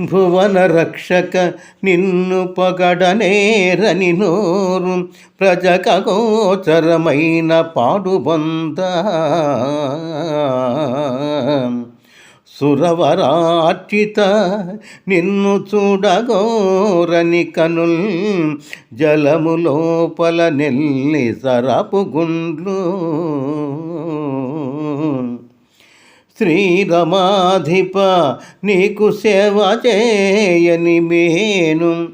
భువన రక్షక నిన్ను పగడనేరని నోరు ప్రజకగోచరమైన పాడుబంద. సురవరార్చిత నిన్ను చూడగోరని కనుల్ జలము లోపల నెల్లి సరపు గుండ్లు శ్రీరమాధిప నీకు సేవ చేయని మేను.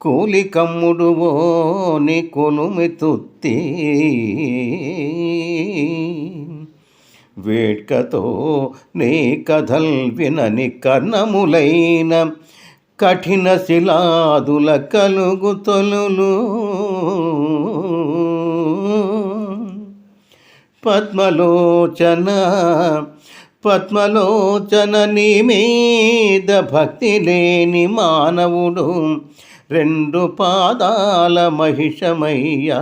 కూలి కమ్ముడు నీ కొలుమి తుత్తి వేడ్కతో నీ కథల్ వినని కర్ణములైన కఠిన శిలాదుల కలుగు తొలులు. పద్మలోచన పద్మలోచన నీ మీద భక్తి లేని మానవుడు రెండు పాదాల మహిషమయ్యా.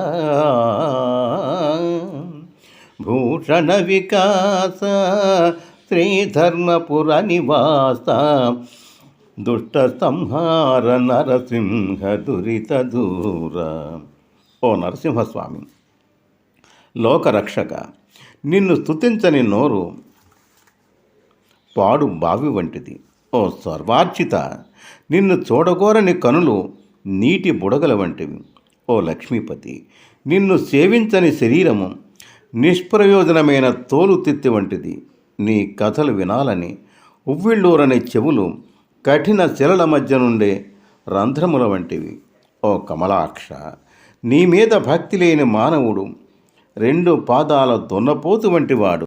భూషణ వికాస శ్రీధర్మపుర నివాస దుష్ట సంహార నరసింహ దురిత దూర. ఓ నరసింహస్వామి లోకరక్షక నిన్ను స్తుతించని నోరు పాడు బావి వంటిది. ఓ సర్వార్చిత నిన్ను చూడగోరని కనులు నీటి బుడగల వంటివి. ఓ లక్ష్మీపతి నిన్ను సేవించని శరీరము నిష్ప్రయోజనమైన తోలు తిత్తి వంటిది. నీ కథలు వినాలని ఉవ్విళ్ళూరనే చెవులు కఠిన శిలల మధ్య నుండే రంధ్రముల వంటివి. ఓ కమలాక్ష నీ మీద భక్తి లేని మానవుడు రెండు పాదాల దున్నపోతు వంటివాడు.